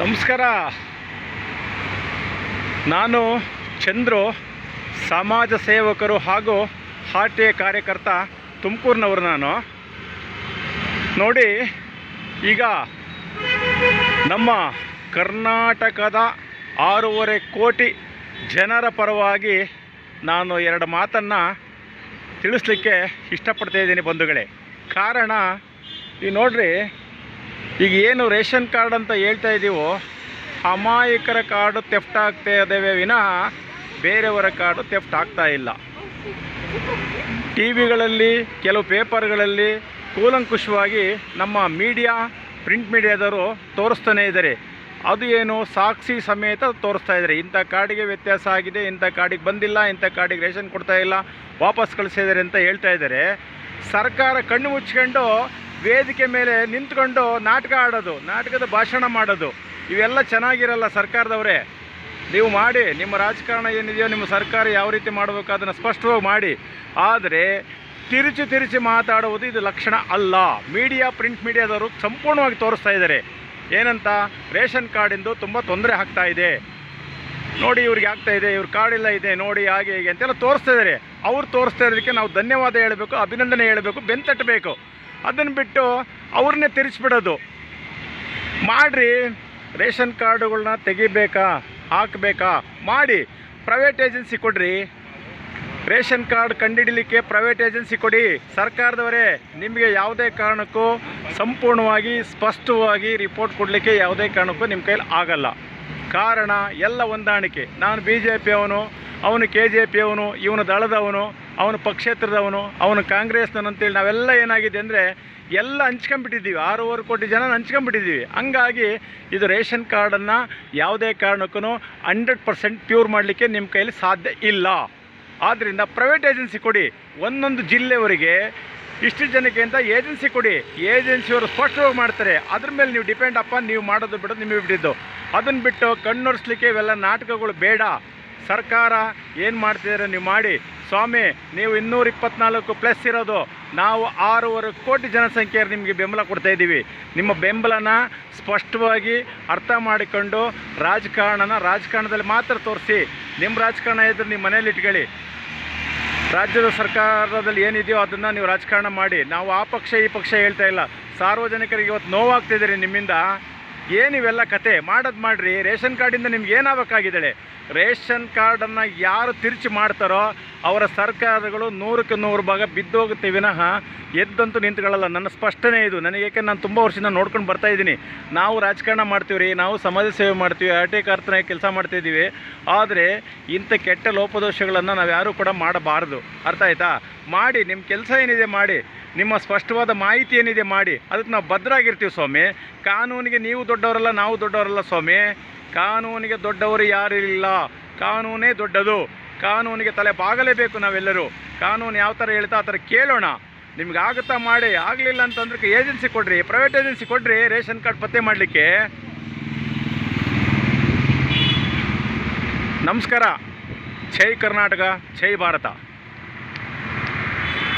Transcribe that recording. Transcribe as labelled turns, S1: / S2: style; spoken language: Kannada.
S1: ನಮಸ್ಕಾರ. ನಾನು ಚಂದ್ರು, ಸಮಾಜ ಸೇವಕರು ಹಾಗೂ ಆರ್ ಕಾರ್ಯಕರ್ತ ತುಮಕೂರಿನವರು ನಾನು. ನೋಡಿ, ಈಗ ನಮ್ಮ ಕರ್ನಾಟಕದ ಆರೂವರೆ ಕೋಟಿ ಜನರ ಪರವಾಗಿ ನಾನು ಎರಡು ಮಾತನ್ನು ತಿಳಿಸ್ಲಿಕ್ಕೆ ಇಷ್ಟಪಡ್ತಾ ಇದ್ದೀನಿ ಬಂಧುಗಳೇ. ಕಾರಣ, ಈ ನೋಡ್ರಿ ಈಗ ಏನು ರೇಷನ್ ಕಾರ್ಡ್ ಅಂತ ಹೇಳ್ತಾ ಇದ್ದೀವೋ ಅಮಾಯಕರ ಕಾರ್ಡು ತೆಫ್ಟ್ ಆಗ್ತಾ ಇದ್ದೇವೆ ವಿನಃ ಬೇರೆಯವರ ಕಾರ್ಡು ತೆಫ್ಟ್ ಆಗ್ತಾ ಇಲ್ಲ. ಟಿ ವಿಗಳಲ್ಲಿ ಕೆಲವು ಪೇಪರ್ಗಳಲ್ಲಿ ಕೂಲಂಕುಷವಾಗಿ ನಮ್ಮ ಮೀಡಿಯಾ, ಪ್ರಿಂಟ್ ಮೀಡಿಯಾದವರು ತೋರಿಸ್ತಾನೆ ಇದ್ದಾರೆ. ಅದು ಏನು ಸಾಕ್ಷಿ ಸಮೇತ ತೋರಿಸ್ತಾ ಇದ್ದಾರೆ. ಇಂಥ ಕಾರ್ಡಿಗೆ ವ್ಯತ್ಯಾಸ ಆಗಿದೆ, ಇಂಥ ಕಾರ್ಡಿಗೆ ಬಂದಿಲ್ಲ, ಇಂಥ ಕಾರ್ಡಿಗೆ ರೇಷನ್ ಕೊಡ್ತಾ ಇಲ್ಲ, ವಾಪಸ್ ಕಳಿಸಿದ್ದಾರೆ ಅಂತ ಹೇಳ್ತಾ ಇದ್ದಾರೆ. ಸರ್ಕಾರ ಕಣ್ಣು ಮುಚ್ಕೊಂಡು ವೇದಿಕೆ ಮೇಲೆ ನಿಂತ್ಕೊಂಡು ನಾಟಕ ಆಡೋದು, ನಾಟಕದ ಭಾಷಣ ಮಾಡೋದು, ಇವೆಲ್ಲ ಚೆನ್ನಾಗಿರಲ್ಲ ಸರ್ಕಾರದವರೇ. ನೀವು ಮಾಡಿ, ನಿಮ್ಮ ರಾಜಕಾರಣ ಏನಿದೆಯೋ ನಿಮ್ಮ ಸರ್ಕಾರ ಯಾವ ರೀತಿ ಮಾಡಬೇಕು ಅದನ್ನು ಸ್ಪಷ್ಟವಾಗಿ ಮಾಡಿ. ಆದರೆ ತಿರುಚಿ ತಿರುಚಿ ಮಾತಾಡುವುದು ಇದು ಲಕ್ಷಣ ಅಲ್ಲ. ಮೀಡಿಯಾ, ಪ್ರಿಂಟ್ ಮೀಡಿಯಾದವರು ಸಂಪೂರ್ಣವಾಗಿ ತೋರಿಸ್ತಾ ಇದ್ದಾರೆ. ಏನಂತ? ರೇಷನ್ ಕಾರ್ಡಿಂದು ತುಂಬ ತೊಂದರೆ ಆಗ್ತಾ ಇದೆ. ನೋಡಿ ಇವ್ರಿಗೆ ಆಗ್ತಾ ಇದೆ, ಇವ್ರ ಕಾರ್ಡ್ ಇಲ್ಲ ಇದೆ, ನೋಡಿ ಹಾಗೆ ಹೀಗೆ ಅಂತೆಲ್ಲ ತೋರಿಸ್ತಾ ಇದ್ದಾರೆ. ಅವ್ರು ತೋರಿಸ್ತಾ ಇರೋದಕ್ಕೆ ನಾವು ಧನ್ಯವಾದ ಹೇಳಬೇಕು, ಅಭಿನಂದನೆ ಹೇಳಬೇಕು, ಬೆಂತಟ್ಟಬೇಕು. ಅದನ್ನು ಬಿಟ್ಟು ಅವ್ರನ್ನೇ ತಿರ್ಚಿಬಿಡೋದು. ಮಾಡಿರಿ, ರೇಷನ್ ಕಾರ್ಡುಗಳನ್ನ ತೆಗಿಬೇಕಾ, ಹಾಕಬೇಕಾ, ಮಾಡಿ. ಪ್ರೈವೇಟ್ ಏಜೆನ್ಸಿ ಕೊಡ್ರಿ. ರೇಷನ್ ಕಾರ್ಡ್ ಕಂಡುಹಿಡಲಿಕ್ಕೆ ಪ್ರೈವೇಟ್ ಏಜೆನ್ಸಿ ಕೊಡಿ. ಸರ್ಕಾರದವರೇ, ನಿಮಗೆ ಯಾವುದೇ ಕಾರಣಕ್ಕೂ ಸಂಪೂರ್ಣವಾಗಿ ಸ್ಪಷ್ಟವಾಗಿ ರಿಪೋರ್ಟ್ ಕೊಡಲಿಕ್ಕೆ ಯಾವುದೇ ಕಾರಣಕ್ಕೂ ನಿಮ್ಮ ಕೈಲಿ ಆಗಲ್ಲ. ಕಾರಣ ಎಲ್ಲ ಹೊಂದಾಣಿಕೆ. ನಾನು ಬಿ ಜೆ ಪಿಯವನು ಅವನು ಕೆ ಜೆ ಪಿಯವನು ಇವನು ದಳದವನು. ಅವನು ಪಕ್ಷೇತರದವನು, ಅವನು ಕಾಂಗ್ರೆಸ್ನವನು ಅಂತೇಳಿ ನಾವೆಲ್ಲ ಏನಾಗಿದೆ ಅಂದರೆ ಎಲ್ಲ ಹಂಚ್ಕೊಂಬಿಟ್ಟಿದ್ದೀವಿ ಆರೂವರೆ ಕೋಟಿ ಜನ ಹಂಚ್ಕೊಂಬಿಟ್ಟಿದ್ದೀವಿ ಹಂಗಾಗಿ ಇದು ರೇಷನ್ ಕಾರ್ಡನ್ನು ಯಾವುದೇ ಕಾರಣಕ್ಕೂ ಹಂಡ್ರೆಡ್ ಪರ್ಸೆಂಟ್ ಪ್ಯೂರ್ ಮಾಡಲಿಕ್ಕೆ ನಿಮ್ಮ ಕೈಯಲ್ಲಿ ಸಾಧ್ಯ ಇಲ್ಲ. ಆದ್ದರಿಂದ ಪ್ರೈವೇಟ್ ಏಜೆನ್ಸಿ ಕೊಡಿ. ಒಂದೊಂದು ಜಿಲ್ಲೆಯವರಿಗೆ ಇಷ್ಟು ಜನಕ್ಕೆ ಅಂತ ಏಜೆನ್ಸಿ ಕೊಡಿ. ಏಜೆನ್ಸಿಯವರು ಸ್ಪಷ್ಟವಾಗಿ ಮಾಡ್ತಾರೆ. ಅದ್ರ ಮೇಲೆ ನೀವು ಡಿಪೆಂಡ್ ಅಪ್ಪ, ನೀವು ಮಾಡೋದು ಬಿಡೋದು ನಿಮಗೆ ಬಿಟ್ಟಿದ್ದು. ಅದನ್ನು ಬಿಟ್ಟು ಕಣ್ಣೊರೆಸ್ಲಿಕ್ಕೆ ಇವೆಲ್ಲ ನಾಟಕಗಳು ಬೇಡ. ಸರ್ಕಾರ ಏನು ಮಾಡ್ತಿದ್ದಾರೆ ನೀವು ಮಾಡಿ. ಸ್ವಾಮಿ, ನೀವು ಇನ್ನೂರ ಇಪ್ಪತ್ನಾಲ್ಕು ಪ್ಲಸ್ ಇರೋದು, ನಾವು ಆರೂವರೆ ಕೋಟಿ ಜನಸಂಖ್ಯೆ ನಿಮಗೆ ಬೆಂಬಲ ಕೊಡ್ತಾ ಇದ್ದೀವಿ ನಿಮ್ಮ ಬೆಂಬಲನ ಸ್ಪಷ್ಟವಾಗಿ ಅರ್ಥ ಮಾಡಿಕೊಂಡು ರಾಜಕಾರಣನ ರಾಜಕಾರಣದಲ್ಲಿ ಮಾತ್ರ ತೋರಿಸಿ. ನಿಮ್ಮ ರಾಜಕಾರಣ ಇದ್ದರೆ ನಿಮ್ಮ ಮನೇಲಿ ಇಟ್ಕೊಳ್ಳಿ. ರಾಜ್ಯದ ಸರ್ಕಾರದಲ್ಲಿ ಏನಿದೆಯೋ ಅದನ್ನು ನೀವು ರಾಜಕಾರಣ ಮಾಡಿ. ನಾವು ಆ ಪಕ್ಷ ಈ ಪಕ್ಷ ಹೇಳ್ತಾ ಇಲ್ಲ. ಸಾರ್ವಜನಿಕರಿಗೆ ಇವತ್ತು ನೋವಾಗ್ತಿದ್ದೀರಿ ನಿಮ್ಮಿಂದ. ಏನಿವೆಲ್ಲ ಕತೆ? ಮಾಡೋದು ಮಾಡಿರಿ. ರೇಷನ್ ಕಾರ್ಡಿಂದ ನಿಮ್ಗೆ ಏನಾಗಬೇಕಾಗಿದ್ದಾಳೆ ರೇಷನ್ ಕಾರ್ಡನ್ನು ಯಾರು ತಿರುಚಿ ಮಾಡ್ತಾರೋ ಅವರ ಸರ್ಕಾರಗಳು ನೂರಕ್ಕೆ ನೂರು ಭಾಗ ಬಿದ್ದೋಗುತ್ತೆ ವಿನಃ ಎದ್ದಂತೂ ನಿಂತ್ಕೊಳ್ಳಲ್ಲ. ನನ್ನ ಸ್ಪಷ್ಟನೆ ಇದು. ನನಗೆ ಏಕೆ ನಾನು ತುಂಬ ವರ್ಷದಿಂದ ನೋಡ್ಕೊಂಡು ಬರ್ತಾ ಇದ್ದೀನಿ. ನಾವು ರಾಜಕಾರಣ ಮಾಡ್ತೀವಿ ರೀ ನಾವು ಸಮಾಜ ಸೇವೆ ಮಾಡ್ತೀವಿ, ಆರ್ ಟಿ ಕಾರ್ತನಾಗಿ ಕೆಲಸ ಮಾಡ್ತಿದ್ದೀವಿ ಆದರೆ ಇಂಥ ಕೆಟ್ಟ ಲೋಪದೋಷಗಳನ್ನು ನಾವು ಯಾರೂ ಕೂಡ ಮಾಡಬಾರ್ದು. ಅರ್ಥ ಆಯ್ತಾ? ಮಾಡಿ ನಿಮ್ಮ ಕೆಲಸ ಏನಿದೆ ಮಾಡಿ. ನಿಮ್ಮ ಸ್ಪಷ್ಟವಾದ ಮಾಹಿತಿ ಏನಿದೆ ಮಾಡಿ, ಅದಕ್ಕೆ ನಾವು ಭದ್ರಾಗಿರ್ತೀವಿ ಸ್ವಾಮಿ. ಕಾನೂನಿಗೆ ನೀವು ದೊಡ್ಡವರಲ್ಲ, ನಾವು ದೊಡ್ಡವರಲ್ಲ ಸ್ವಾಮಿ. ಕಾನೂನಿಗೆ ದೊಡ್ಡವರು ಯಾರಿಲ್ಲ ಕಾನೂನೇ ದೊಡ್ಡದು. ಕಾನೂನಿಗೆ ತಲೆ ಬಾಗಲೇಬೇಕು ನಾವೆಲ್ಲರೂ. ಕಾನೂನು ಯಾವ ಥರ ಹೇಳ್ತಾ ಆ ಥರ ಕೇಳೋಣ. ನಿಮ್ಗೆ ಆಗುತ್ತಾ ಮಾಡಿ, ಆಗಲಿಲ್ಲ ಅಂತಂದ್ರೆ ಏಜೆನ್ಸಿ ಕೊಡ್ರಿ, ಪ್ರೈವೇಟ್ ಏಜೆನ್ಸಿ ಕೊಡ್ರಿ, ರೇಷನ್ ಕಾರ್ಡ್ ಪತ್ತೆ ಮಾಡಲಿಕ್ಕೆ. ನಮಸ್ಕಾರ. ಜೈ ಕರ್ನಾಟಕ, ಜೈ ಭಾರತ.